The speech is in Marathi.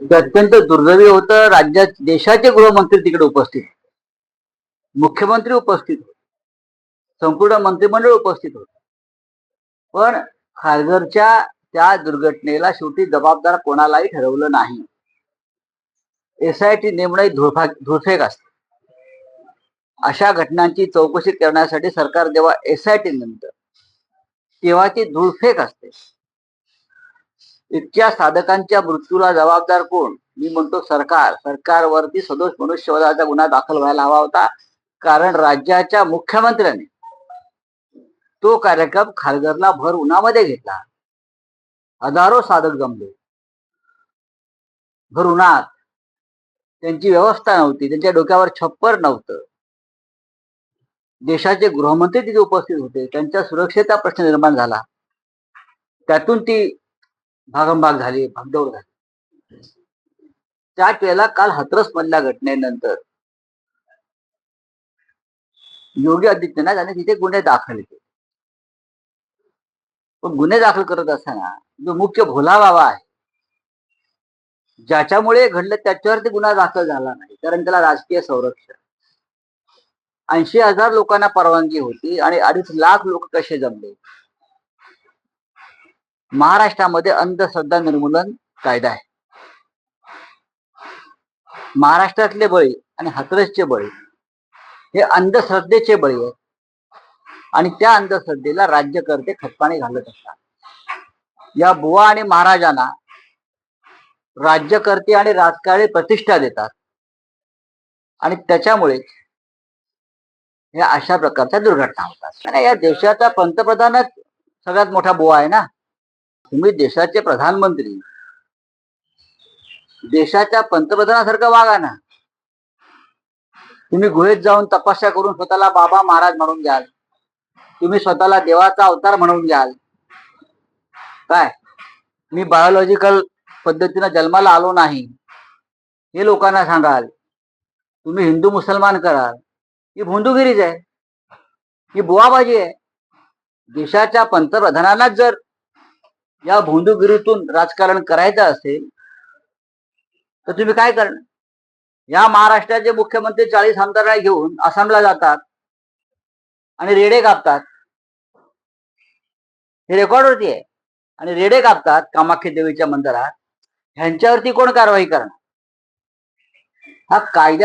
ते अत्यंत दुर्दैवी होतं. राज्यात देशाचे गृहमंत्री तिकडे उपस्थित. होते. मुख्यमंत्री उपस्थित. होते संपूर्ण मंत्रिमंडळ उपस्थित होत. पण खारघरच्या त्या दुर्घटनेला शेवटी जबाबदार कोणालाही ठरवलं नाही. एसआयटी नेमणं ही धुळफा धुळफेक असते. अशा घटनांची चौकशी करण्यासाठी सरकार जेव्हा एसआयटी नेमतं तेव्हा ती धुळफेक असते. इतक्या साधकांच्या मृत्यूला जबाबदार कोण? मी म्हणतो सरकार. सरकारवरती सदोष मनुष्यवधाचा गुन्हा दाखल व्हायला हवा होता. कारण राज्याच्या मुख्यमंत्र्यांनी तो कार्यक्रम खारघरला भर उन्हामध्ये घेतला. हजारो साधक जमले. भर उन्हात. त्यांची व्यवस्था नव्हती. त्यांच्या डोक्यावर छप्पर नव्हतं. देशाचे गृहमंत्री तिथे उपस्थित होते. त्यांच्या सुरक्षेचा प्रश्न निर्माण झाला. त्यातून ती भागमभाग झाली भागदौड झाली. त्याच वेळेला काल हाथरस मधल्या घटनेनंतर योगी आदित्यनाथ यांनी तिथे गुन्हे दाखल केले. पण गुन्हे दाखल करत असताना जो मुख्य भोला बाबा आहे ज्याच्यामुळे घडलं त्याच्यावरती गुन्हा दाखल झाला नाही कारण त्याला राजकीय संरक्षण. ऐंशी हजार लोकांना परवानगी होती आणि अडीच लाख लोक कसे जमले? महाराष्ट्रामध्ये अंधश्रद्धा निर्मूलन कायदा आहे. महाराष्ट्रातले बळी आणि हाथरसचे बळी हे अंधश्रद्धेचे बळी आहेत. आणि त्या अंधश्रद्धेला राज्यकर्ते खतपाणी घालत असतात. या बुवा आणि महाराजांना राज्यकर्ते आणि राजकारणी प्रतिष्ठा देतात. आणि त्याच्यामुळे या अशा प्रकारच्या दुर्घटना होतात. या देशाचा पंतप्रधानच सगळ्यात मोठा बुवा आहे ना? तुम्ही देशाचे प्रधानमंत्री देशाच्या पंतप्रधानासारखं वागा ना. तुम्ही गुहेत जाऊन तपस्या करून स्वतःला बाबा महाराज म्हणून घ्याल. तुम्ही स्वतःला देवाचा अवतार म्हणून घ्याल. काय? मी बायोलॉजिकल पद्धतीनं जन्माला आलो नाही. हे लोकांना सांगाल. तुम्ही हिंदू मुसलमान कराल. ही भोंदूगिरीच आहे. ही बुवाबाजी आहे. देशाच्या पंतप्रधानांनाच जर या भोंदूगिरीतून राजकारण करायचं असेल तर तुम्ही काय करणार? या महाराष्ट्राचे मुख्यमंत्री चाळीस आमदारांना घेऊन आसामला जातात आणि रेडे कापतात. हे रेकॉर्डवरती आहे. आणि रेडे कापतात कामाख्या देवीच्या मंदिरात. ह्यांच्यावरती कोण कारवाई करणार? हा कायद्या